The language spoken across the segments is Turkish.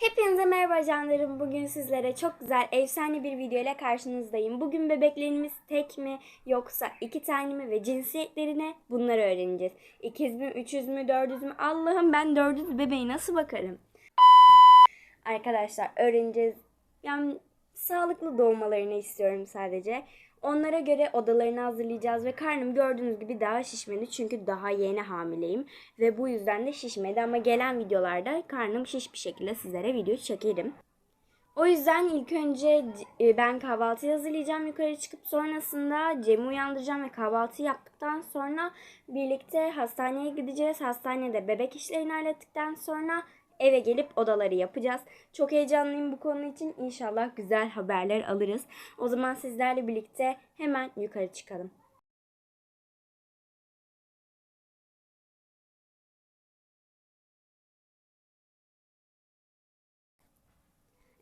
Hepinize merhaba canlarım. Bugün sizlere çok güzel, efsane bir video ile karşınızdayım. Bugün bebeklerimiz tek mi yoksa iki tane mi ve cinsiyetlerine bunları öğreneceğiz. İkiz mi, üçüz mü, dördüz mü? Allah'ım ben dördüz bebeği nasıl bakarım? Arkadaşlar öğreneceğiz. Yani sağlıklı doğmalarını istiyorum sadece. Onlara göre odalarını hazırlayacağız ve karnım gördüğünüz gibi daha şişmedi çünkü daha yeni hamileyim ve bu yüzden de şişmedi ama gelen videolarda karnım şiş bir şekilde sizlere video çekerim. O yüzden ilk önce e, ben kahvaltı hazırlayacağım yukarı çıkıp sonrasında Cem'i uyandıracağım ve kahvaltı yaptıktan sonra birlikte hastaneye gideceğiz. Hastanede bebek işlerini hallettikten sonra eve gelip odaları yapacağız. Çok heyecanlıyım bu konu için. İnşallah güzel haberler alırız. O zaman sizlerle birlikte hemen yukarı çıkalım.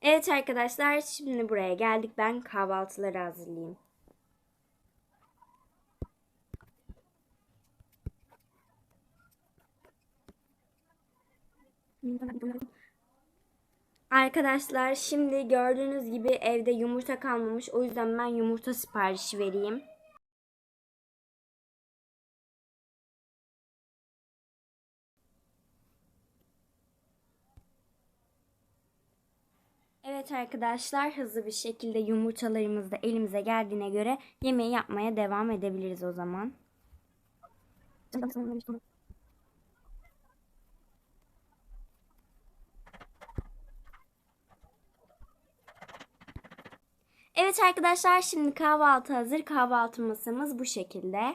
Evet arkadaşlar şimdi buraya geldik. Ben kahvaltıları hazırlayayım. Arkadaşlar şimdi gördüğünüz gibi evde yumurta kalmamış. O yüzden ben yumurta siparişi vereyim. Evet arkadaşlar hızlı bir şekilde yumurtalarımız da elimize geldiğine göre yemeği yapmaya devam edebiliriz o zaman. Evet arkadaşlar şimdi kahvaltı hazır. Kahvaltı masamız bu şekilde.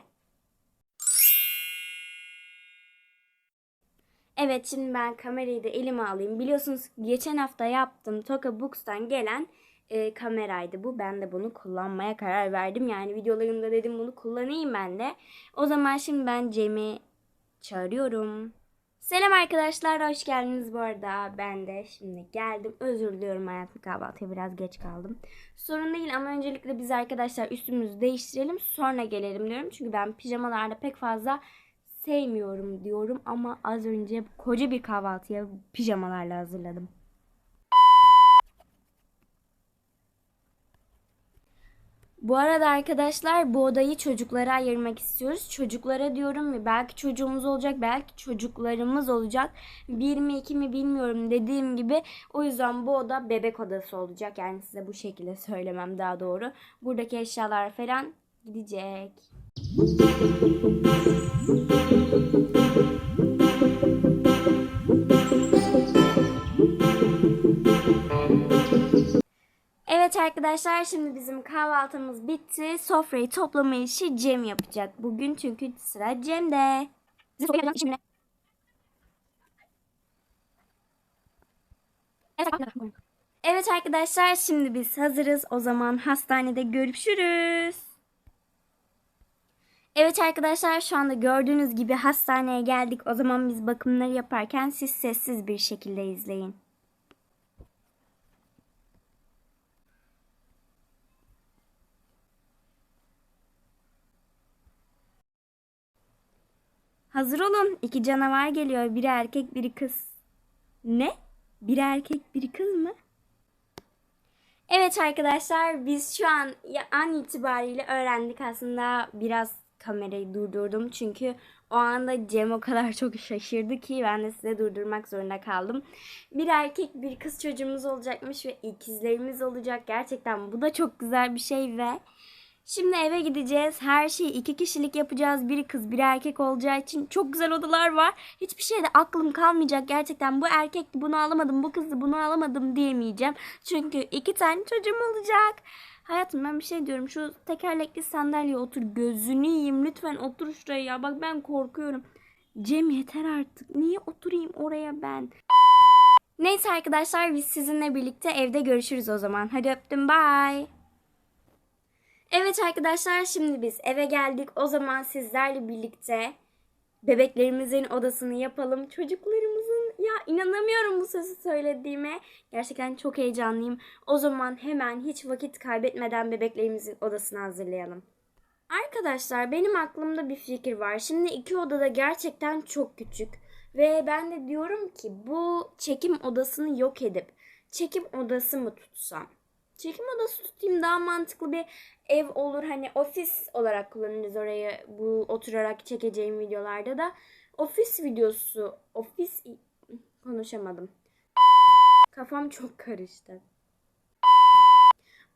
Evet şimdi ben kamerayı da elime alayım. Biliyorsunuz geçen hafta yaptım Toka Books'tan gelen e, kameraydı bu. Ben de bunu kullanmaya karar verdim. Yani videolarımda dedim bunu kullanayım ben de. O zaman şimdi ben Cem'i çağırıyorum. Selam arkadaşlar, hoş geldiniz bu arada. Ben de şimdi geldim. Özür diliyorum hayatım kahvaltıya biraz geç kaldım. Sorun değil ama öncelikle biz arkadaşlar üstümüzü değiştirelim sonra gelelim diyorum. Çünkü ben pijamalarda pek fazla sevmiyorum diyorum ama az önce koca bir kahvaltıya pijamalarla hazırladım. Bu arada arkadaşlar bu odayı çocuklara ayırmak istiyoruz. Çocuklara diyorum ve belki çocuğumuz olacak, belki çocuklarımız olacak. Bir mi iki mi bilmiyorum dediğim gibi. O yüzden bu oda bebek odası olacak. Yani size bu şekilde söylemem daha doğru. Buradaki eşyalar falan gidecek. Evet arkadaşlar şimdi bizim kahvaltımız bitti. Sofrayı toplama işi Cem yapacak bugün çünkü sıra Cem'de. Bizi sofraya yapacağız şimdi. Evet arkadaşlar şimdi biz hazırız. O zaman hastanede görüşürüz. Evet arkadaşlar şu anda gördüğünüz gibi hastaneye geldik. O zaman biz bakımları yaparken siz sessiz bir şekilde izleyin. Hazır olun. İki canavar geliyor. Biri erkek, biri kız. Ne? Biri erkek, biri kız mı? Evet arkadaşlar biz şu an an itibariyle öğrendik aslında biraz kamerayı durdurdum çünkü o anda Cem o kadar çok şaşırdı ki ben de size durdurmak zorunda kaldım. Bir erkek bir kız çocuğumuz olacakmış ve ikizlerimiz olacak. Gerçekten bu da çok güzel bir şey ve Şimdi eve gideceğiz. Her şeyi iki kişilik yapacağız. Biri kız, biri erkek olacağı için çok güzel odalar var. Hiçbir şeyde aklım kalmayacak. Gerçekten bu erkekti bunu alamadım, bu kızdı bunu alamadım diyemeyeceğim. Çünkü iki tane çocuğum olacak. Hayatım ben bir şey diyorum. Şu tekerlekli sandalyeye otur. Gözünü yiyeyim. Lütfen otur şuraya ya. Bak ben korkuyorum. Cem yeter artık. Niye oturayım oraya ben? Neyse arkadaşlar biz sizinle birlikte evde görüşürüz o zaman. Hadi öptüm. Bye. Evet arkadaşlar şimdi biz eve geldik. O zaman sizlerle birlikte bebeklerimizin odasını yapalım. Çocuklarımızın ya inanamıyorum bu sözü söylediğime. Gerçekten çok heyecanlıyım. O zaman hemen hiç vakit kaybetmeden bebeklerimizin odasını hazırlayalım. Arkadaşlar benim aklımda bir fikir var. Şimdi iki odada gerçekten çok küçük. Ve ben de diyorum ki bu çekim odasını yok edip çekim odası mı tutsam? Çekim odası tutayım daha mantıklı bir ev olur. Hani ofis olarak kullanırız orayı bu oturarak çekeceğim videolarda da. Ofis videosu, ofis konuşamadım. Kafam çok karıştı.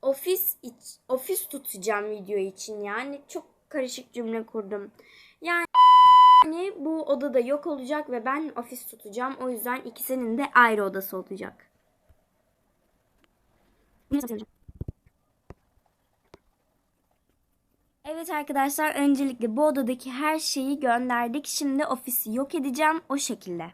Ofis iç, ofis tutacağım video için yani çok karışık cümle kurdum. Yani yani bu odada yok olacak ve ben ofis tutacağım. O yüzden ikisinin de ayrı odası olacak. Evet arkadaşlar öncelikle bu odadaki her şeyi gönderdik. Şimdi ofisi yok edeceğim o şekilde.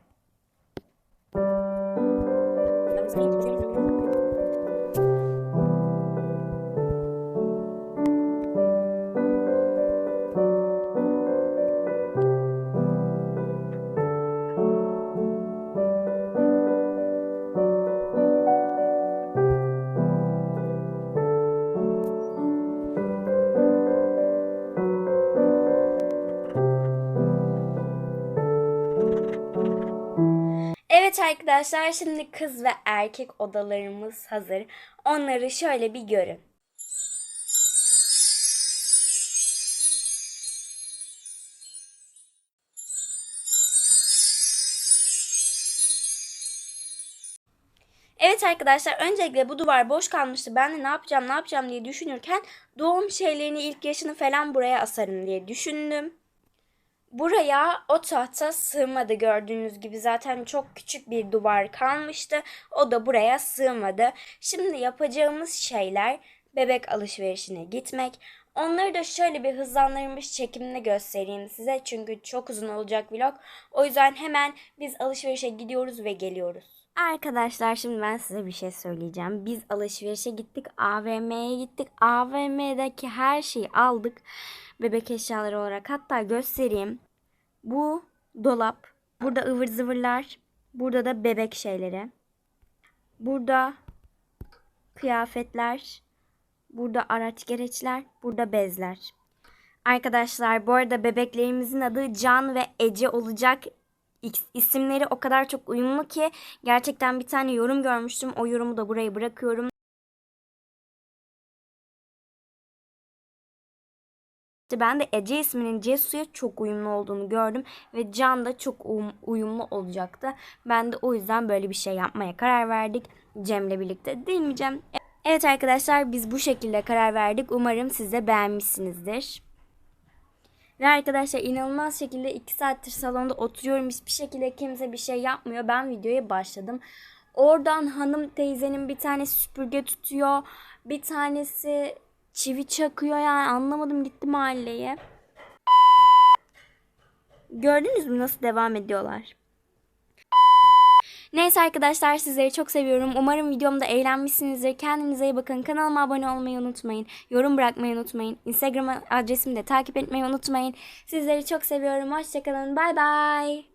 Evet arkadaşlar şimdi kız ve erkek odalarımız hazır. Onları şöyle bir görün. Evet arkadaşlar öncelikle bu duvar boş kalmıştı. Ben de ne yapacağım ne yapacağım diye düşünürken doğum şeylerini ilk yaşını falan buraya asarım diye düşündüm. Buraya o tahta sığmadı gördüğünüz gibi zaten çok küçük bir duvar kalmıştı. O da buraya sığmadı. Şimdi yapacağımız şeyler bebek alışverişine gitmek. Onları da şöyle bir hızlandırılmış çekimle göstereyim size. Çünkü çok uzun olacak vlog. O yüzden hemen biz alışverişe gidiyoruz ve geliyoruz. Arkadaşlar şimdi ben size bir şey söyleyeceğim. Biz alışverişe gittik, AVM'ye gittik. AVM'deki her şeyi aldık. Bebek eşyaları olarak hatta göstereyim. Bu dolap. Burada ıvır zıvırlar. Burada da bebek şeyleri. Burada kıyafetler. Burada araç gereçler. Burada bezler. Arkadaşlar bu arada bebeklerimizin adı Can ve Ece olacak. İs- İsimleri o kadar çok uyumlu ki gerçekten bir tane yorum görmüştüm. O yorumu da buraya bırakıyorum. Ben de Ece isminin Cesu'ya çok uyumlu olduğunu gördüm ve Can da çok uyum- uyumlu olacaktı. Ben de o yüzden böyle bir şey yapmaya karar verdik Cem'le birlikte. Değil mi Cem? Evet arkadaşlar biz bu şekilde karar verdik. Umarım siz de beğenmişsinizdir. Ve arkadaşlar inanılmaz şekilde 2 saattir salonda oturuyorum. Hiçbir şekilde kimse bir şey yapmıyor. Ben videoya başladım. Oradan hanım teyzenin bir tane süpürge tutuyor. Bir tanesi çivi çakıyor yani anlamadım gitti mahalleye. Gördünüz mü nasıl devam ediyorlar? Neyse arkadaşlar sizleri çok seviyorum. Umarım videomda eğlenmişsinizdir. Kendinize iyi bakın. Kanalıma abone olmayı unutmayın. Yorum bırakmayı unutmayın. Instagram adresimi de takip etmeyi unutmayın. Sizleri çok seviyorum. Hoşçakalın. Bay bay.